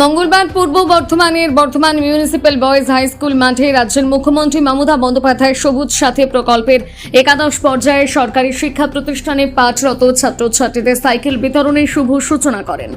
মঙ্গলবার পূর্ব বর্ধমানের Bardhaman municipal boys high school মাঠে রাজ্যের মুখ্যমন্ত্রী মমতা বন্দ্যোপাধ্যায় সবুজ সাথে প্রকল্পের একাদশ পর্যায়ে সরকারি শিক্ষা প্রতিষ্ঠানে পাঠরত ছাত্রছাত্রীদের সাইকেল বিতরণের শুভ সূচনা করেন।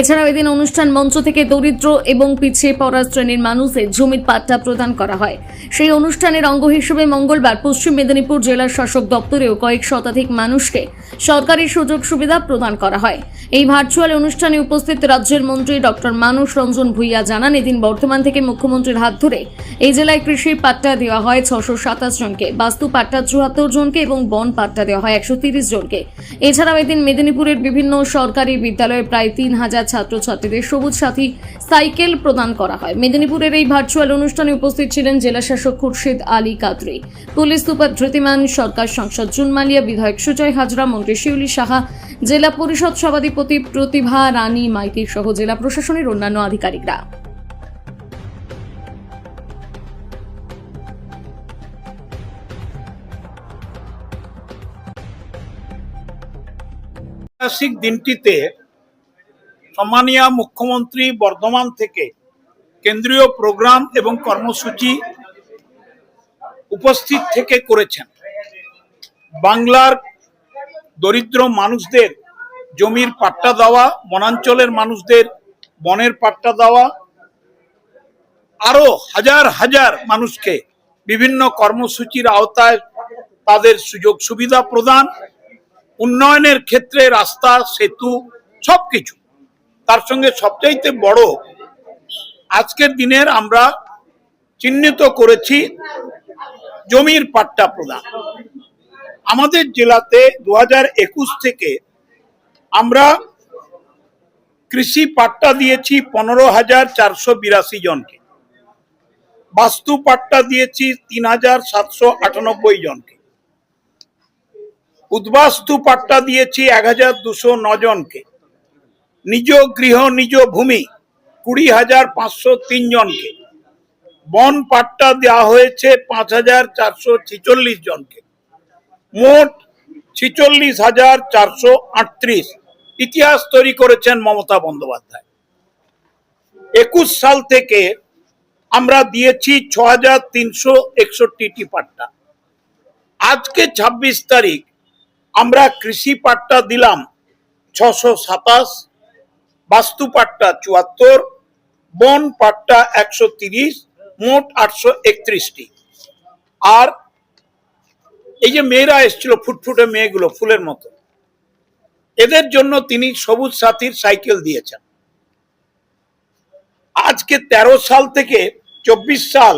এছাড়াও এদিন অনুষ্ঠান মঞ্চ থেকে দরিদ্র এবং পিছিয়ে পড়া শ্রেণির মানুষের জমির পাট্টা প্রদান করা হয়। সেই অনুষ্ঠানের অঙ্গ হিসেবে মঙ্গলবার পশ্চিম মেদিনীপুর জেলার শাসক দপ্তরেও কয়েক শতাধিক মানুষকে সরকারি সুযোগ সুবিধা প্রদান করা হয়। এই ভার্চুয়াল অনুষ্ঠানে উপস্থিত রাজ্যের মন্ত্রী ডক্টর মানুষ রঞ্জন ভূঁইয়া জানান, এদিন বর্তমান থেকে মুখ্যমন্ত্রীর হাত ধরে এই জেলায় কৃষির পাট্টা দেওয়া হয় ছশো সাতাশ জনকে, বাস্তু পাট্টা চুয়াত্তর জনকে এবং বন পাট্টা দেওয়া হয় একশো তিরিশ জনকে। এছাড়াও এদিন মেদিনীপুরের বিভিন্ন সরকারি বিদ্যালয়ে প্রায় তিন হাজার ছাত্রছাত্রীদের সবুজ সাথী সাইকেল প্রদান করা হয়। মেদিনীপুরের এই ভার্চুয়াল অনুষ্ঠানে উপস্থিত ছিলেন জেলাশাসক খুরশিদ আলী কাদরি, পুলিশ সুপার ধৃতিমান সরকার সংসদ জুনমালিয়া, বিধায়ক সুজয় হাজরা, মন্ত্রী শিউলি সাহা জেলা পরিষদ সভাধিপতি প্রতিভা রানী মাইতি সহ জেলা প্রশাসনের অন্যান্য আধিকারিকরা। ঐতিহাসিক দিনটিতে সম্মানীয় মুখ্যমন্ত্রী বর্ধমান থেকে কেন্দ্রীয় প্রোগ্রাম এবং কর্মসূচি উপস্থিত থেকে করেছেন। বাংলার দরিদ্র মানুষদের জমির পাট্টা দেওয়া, বনাঞ্চলের মানুষদের বনের পাট্টা দেওয়া, আরও হাজার হাজার মানুষকে বিভিন্ন কর্মসূচির আওতায় তাদের সুযোগ সুবিধা প্রদান, উন্নয়নের ক্ষেত্রে রাস্তা, সেতু সব কিছু তার সঙ্গে সবচাইতে বড় আজকের দিনের আমরা চিহ্নিত করেছি জমির পাট্টা প্রদান। আমাদের জেলাতে দু থেকে আমরা কৃষি পাট্টা দিয়েছি পনেরো হাজার চারশো বিরাশি জনকে। বাস্তু পাট্টা দিয়েছি তিন হাজার সাতশো আটানব্বই জনকে। উদ্বাস্তু পাট্টা দিয়েছি এক হাজার দুশো জনকে। নিজ গৃহ, নিজ ভূমি কুড়ি হাজার পাঁচশো তিন জনকে। বন পাট্টা দেওয়া হয়েছে পাঁচ হাজার চারশো ছিচল্লিশ জনকে। মোট ছিচল্লিশ হাজার চারশো আটত্রিশ। ইতিহাস তৈরি করেছেন মমতা বন্দ্যোপাধ্যায়। একুশ সাল থেকে আমরা দিয়েছি ছ হাজার তিনশো একষট্টিটি পাট্টা। আজকে ছাব্বিশ তারিখ আমরা কৃষি পাট্টা দিলাম ছশো সাতাশ, বাস্তু পাট্টা চুয়াত্তর, বন পাট্টা একশো তিরিশ, মোট আটশো একত্রিশটি। আর এই যে মেয়েরা এসেছিল, ফুটফুটে মেয়েগুলো, ফুলের মতো। এদের জন্য তিনি সবুজ সাথীর সাইকেল দিয়েছেন। আজকে ১৩ সাল থেকে চব্বিশ সাল,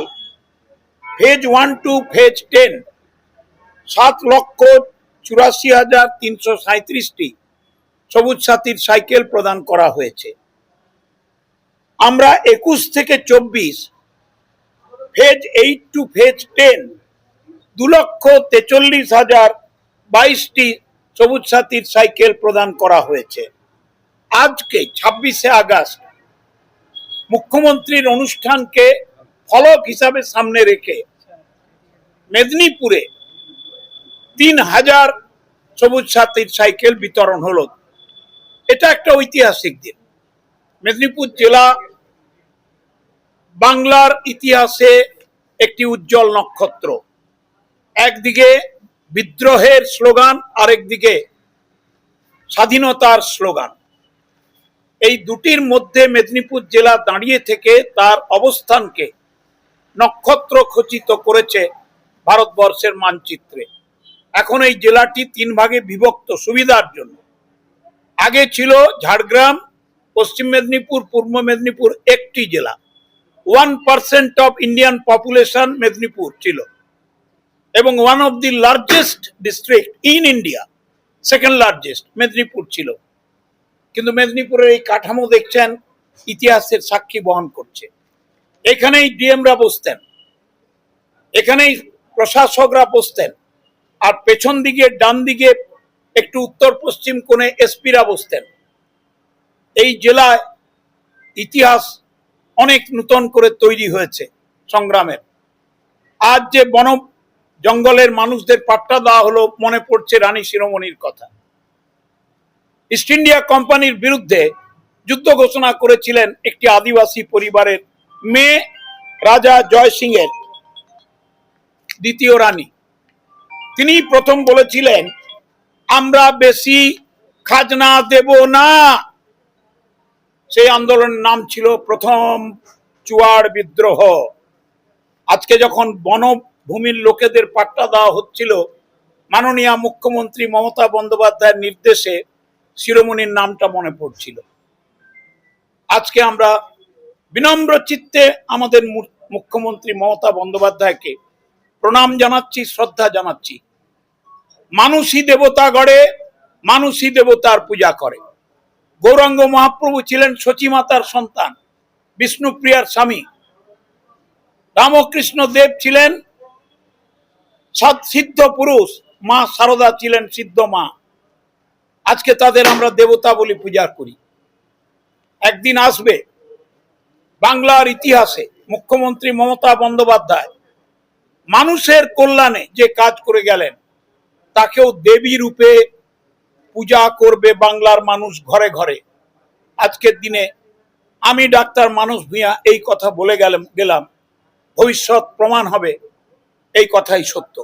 phase one two, phase ten, সাত লক্ষ চুরাশি হাজার তিনশো সাঁত্রিশটি সবুজ সাথীর সাইকেল প্রদান করা হয়েছে। আমরা একুশ থেকে চব্বিশ, phase eight two, phase ten দু লক্ষ তেচল্লিশ হাজার বাইশটি সবুজ সাথীর সাইকেল প্রদান করা হয়েছে। আজকে ছাব্বিশে আগস্ট মুখ্যমন্ত্রীর অনুষ্ঠানকে ফলক হিসাবে সামনে রেখে মেদিনীপুরে তিন হাজার সবুজ সাথীর সাইকেল বিতরণ হলো। এটা একটা ঐতিহাসিক দিন। মেদিনীপুর জেলা বাংলার ইতিহাসে একটি উজ্জ্বল নক্ষত্র। একদিকে বিদ্রোহের স্লোগান, আরেকদিকে স্বাধীনতার স্লোগান। এই দুটির মধ্যে মেদিনীপুর জেলা দাঁড়িয়ে থেকে তার অবস্থানকে নক্ষত্র খচিত করেছে ভারতবর্ষের মানচিত্রে। এখন এই জেলাটি তিন ভাগে বিভক্ত সুবিধার জন্য। আগে ছিল ঝাড়গ্রাম, পশ্চিম মেদিনীপুর, পূর্ব মেদিনীপুর একটি জেলা। One percent of Indian population Medinipur ছিল। এবং one of the largest district in India second largest Medinipur ছিল। কিন্তু মেদিনীপুরের এই কাঠামো দেখছেন, ইতিহাসের সাক্ষী বহন করছে। এখানেই ডিএমরা বসতেন, এখানেই প্রশাসকরা বসতেন, আর পেছন দিকে, ডান দিকে, একটু উত্তর পশ্চিম কোণে এসপিরা বসতেন। এই জেলায় ইতিহাস অনেক নূতন করে তৈরি হয়েছে সংগ্রামের। আজ যে বন জঙ্গলের মানুষদের পাট্টা দেওয়া হলো, মনে পড়ছে রানী শিরোমণির কথা। ইস্ট ইন্ডিয়া কোম্পানির বিরুদ্ধে যুদ্ধ ঘোষণা করেছিলেন একটি আদিবাসী পরিবারের মেয়ে রাজা জয় সিং এর দ্বিতীয় রানী। তিনি প্রথম বলেছিলেন, আমরা বেশি খাজনা দেব না। সেই আন্দোলনের নাম ছিল প্রথম চুয়াড় বিদ্রোহ। আজকে যখন বনভূমির লোকেদের পাট্টা দেওয়া হচ্ছিল মাননীয় মুখ্যমন্ত্রী মমতা বন্দ্যোপাধ্যায়ের নির্দেশে, শিরোমণির নামটা মনে পড়ছিল। আজকে আমরা বিনম্র চিত্তে আমাদের মুখ্যমন্ত্রী মমতা বন্দ্যোপাধ্যায়কে প্রণাম জানাচ্ছি, শ্রদ্ধা জানাচ্ছি। মানুষই দেবতা গড়ে, মানুষই দেবতার পূজা করে। গৌরাঙ্গ মহাপ্রভু ছিলেন সচিমাতার সন্তান, বিষ্ণুপ্রিয়ার স্বামী। রামকৃষ্ণ দেব ছিলেন সিদ্ধ পুরুষ, মা সারদা ছিলেন সিদ্ধ মা। আজকে তাদের আমরা দেবতা বলে পূজা করি। একদিন আসবে বাংলার ইতিহাসে মুখ্যমন্ত্রী মমতা বন্দ্যোপাধ্যায়। মানুষের কল্যাণে যে কাজ করে গেলেন, তাকেও দেবী রূপে পূজা করবে বাংলার মানুষ ঘরে ঘরে। আজকের দিনে আমি ডাক্তার মানুষ ভূঁইয়া এই কথা বলে গেলাম গেলাম। ভবিষ্যৎ প্রমাণ হবে এই কথাই সত্য।